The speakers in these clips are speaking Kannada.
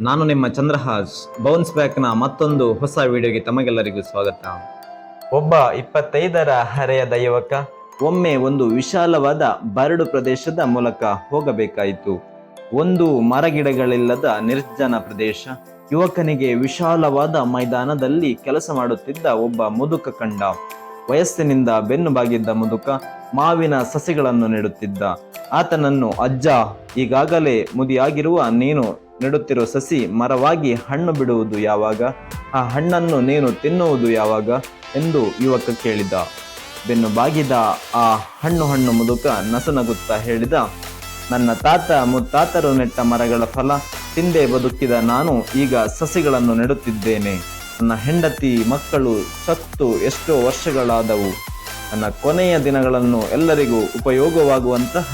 ನಾನು ನಿಮ್ಮ ಚಂದ್ರಹಾಸ್ ಬೌನ್ಸ್ ಬ್ಯಾಕ್ನ ಮತ್ತೊಂದು ಹೊಸ ವಿಡಿಯೋಗೆ ತಮಗೆಲ್ಲರಿಗೂ ಸ್ವಾಗತ. ಒಬ್ಬ ಇಪ್ಪತ್ತೈದರ ಹರೆಯದ ಯುವಕ ಒಮ್ಮೆ ಒಂದು ವಿಶಾಲವಾದ ಬರಡು ಪ್ರದೇಶದ ಮೂಲಕ ಹೋಗಬೇಕಾಯಿತು. ಒಂದು ಮರಗಿಡಗಳಿಲ್ಲದ ನಿರ್ಜನ ಪ್ರದೇಶ. ಯುವಕನಿಗೆ ವಿಶಾಲವಾದ ಮೈದಾನದಲ್ಲಿ ಕೆಲಸ ಮಾಡುತ್ತಿದ್ದ ಒಬ್ಬ ಮುದುಕ ಕಂಡ. ವಯಸ್ಸಿನಿಂದ ಬೆನ್ನು ಬಾಗಿದ್ದ ಮುದುಕ ಮಾವಿನ ಸಸಿಗಳನ್ನು ನೆಡುತ್ತಿದ್ದ. ಆತನನ್ನು ಅಜ್ಜ ಈಗಾಗಲೇ ಮುದಿಯಾಗಿರುವ ನೀನು ನೆಡುತ್ತಿರೋ ಸಸಿ ಮರವಾಗಿ ಹಣ್ಣು ಬಿಡುವುದು ಯಾವಾಗ? ಆ ಹಣ್ಣನ್ನು ನೀನು ತಿನ್ನುವುದು ಯಾವಾಗ? ಎಂದು ಯುವಕ ಕೇಳಿದ. ಬೆನ್ನು ಬಾಗಿದ ಆ ಹಣ್ಣು ಹಣ್ಣು ಮುದುಕ ನಸುನಗುತ್ತಾ ಹೇಳಿದ, ನನ್ನ ತಾತ ಮುತ್ತಾತರು ನೆಟ್ಟ ಮರಗಳ ಫಲ, ತಿಂದೆ ಬದುಕಿದ ನಾನು ಈಗ ಸಸಿಗಳನ್ನು ನೆಡುತ್ತಿದ್ದೇನೆ. ನನ್ನ ಹೆಂಡತಿ ಮಕ್ಕಳು ಸತ್ತು ಎಷ್ಟೋ ವರ್ಷಗಳಾದವು. ನನ್ನ ಕೊನೆಯ ದಿನಗಳನ್ನು ಎಲ್ಲರಿಗೂ ಉಪಯೋಗವಾಗುವಂತಹ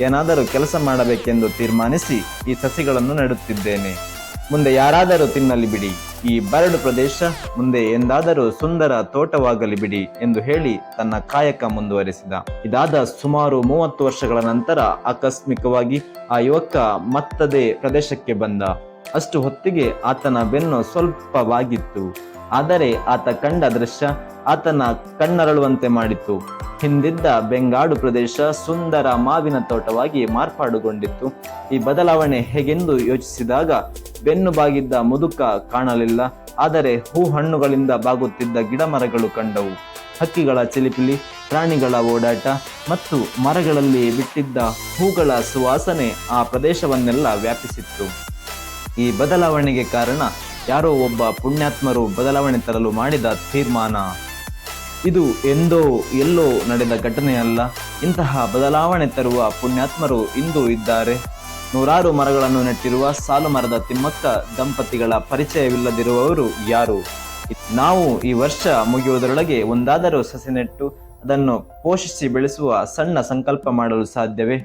ಏನಾದರೂ ಕೆಲಸ ಮಾಡಬೇಕೆಂದು ತೀರ್ಮಾನಿಸಿ ಈ ಸಸಿಗಳನ್ನು ನೆಡುತ್ತಿದ್ದೇನೆ. ಮುಂದೆ ಯಾರಾದರೂ ತಿನ್ನಲಿ ಬಿಡಿ. ಈ ಬರಡು ಪ್ರದೇಶ ಮುಂದೆ ಎಂದಾದರೂ ಸುಂದರ ತೋಟವಾಗಲಿ ಬಿಡಿ ಎಂದು ಹೇಳಿ ತನ್ನ ಕಾಯಕ ಮುಂದುವರೆಸಿದ. ಇದಾದ ಸುಮಾರು ಮೂವತ್ತು ವರ್ಷಗಳ ನಂತರ ಆಕಸ್ಮಿಕವಾಗಿ ಆ ಯುವಕ ಮತ್ತದೇ ಪ್ರದೇಶಕ್ಕೆ ಬಂದ. ಅಷ್ಟು ಹೊತ್ತಿಗೆ ಆತನ ಬೆನ್ನು ಸ್ವಲ್ಪವಾಗಿತ್ತು. ಆದರೆ ಆತ ಕಂಡ ದೃಶ್ಯ ಆತನ ಕಣ್ಣರಳುವಂತೆ ಮಾಡಿತು ಹಿಂದಿದ್ದ ಬೆಂಗಾಡು ಪ್ರದೇಶ ಸುಂದರ ಮಾವಿನ ತೋಟವಾಗಿ ಮಾರ್ಪಾಡುಗೊಂಡಿತ್ತು. ಈ ಬದಲಾವಣೆ ಹೇಗೆಂದು ಯೋಚಿಸಿದಾಗ ಬೆನ್ನು ಬಾಗಿದ್ದ ಮುದುಕ ಕಾಣಲಿಲ್ಲ. ಆದರೆ ಹೂ ಹಣ್ಣುಗಳಿಂದ ಬಾಗುತ್ತಿದ್ದ ಗಿಡ ಮರಗಳು ಕಂಡವು. ಹಕ್ಕಿಗಳ ಚಿಲಿಪಿಲಿ, ಪ್ರಾಣಿಗಳ ಓಡಾಟ ಮತ್ತು ಮರಗಳಲ್ಲಿ ಬಿಟ್ಟಿದ್ದ ಹೂಗಳ ಸುವಾಸನೆ ಆ ಪ್ರದೇಶವನ್ನೆಲ್ಲ ವ್ಯಾಪಿಸಿತ್ತು. ಈ ಬದಲಾವಣೆಗೆ ಕಾರಣ ಯಾರೋ ಒಬ್ಬ ಪುಣ್ಯಾತ್ಮರು ಬದಲಾವಣೆ ತರಲು ಮಾಡಿದ ತೀರ್ಮಾನ. ಇದು ಎಂದೋ ಎಲ್ಲೋ ನಡೆದ ಘಟನೆಯಲ್ಲ, ಇಂತಹ ಬದಲಾವಣೆ ತರುವ ಪುಣ್ಯಾತ್ಮರು ಇಂದು ಇದ್ದಾರೆ. ನೂರಾರು ಮರಗಳನ್ನು ನೆಟ್ಟಿರುವ ಸಾಲು ಮರದ ತಿಮ್ಮಕ್ಕ ದಂಪತಿಗಳ ಪರಿಚಯವಿಲ್ಲದಿರುವವರು ಯಾರು? ನಾವು ಈ ವರ್ಷ ಮುಗಿಯುವುದರೊಳಗೆ ಒಂದಾದರೂ ಸಸಿ ನೆಟ್ಟು ಅದನ್ನು ಪೋಷಿಸಿ ಬೆಳೆಸುವ ಸಣ್ಣ ಸಂಕಲ್ಪ ಮಾಡಲು ಸಾಧ್ಯವೇ?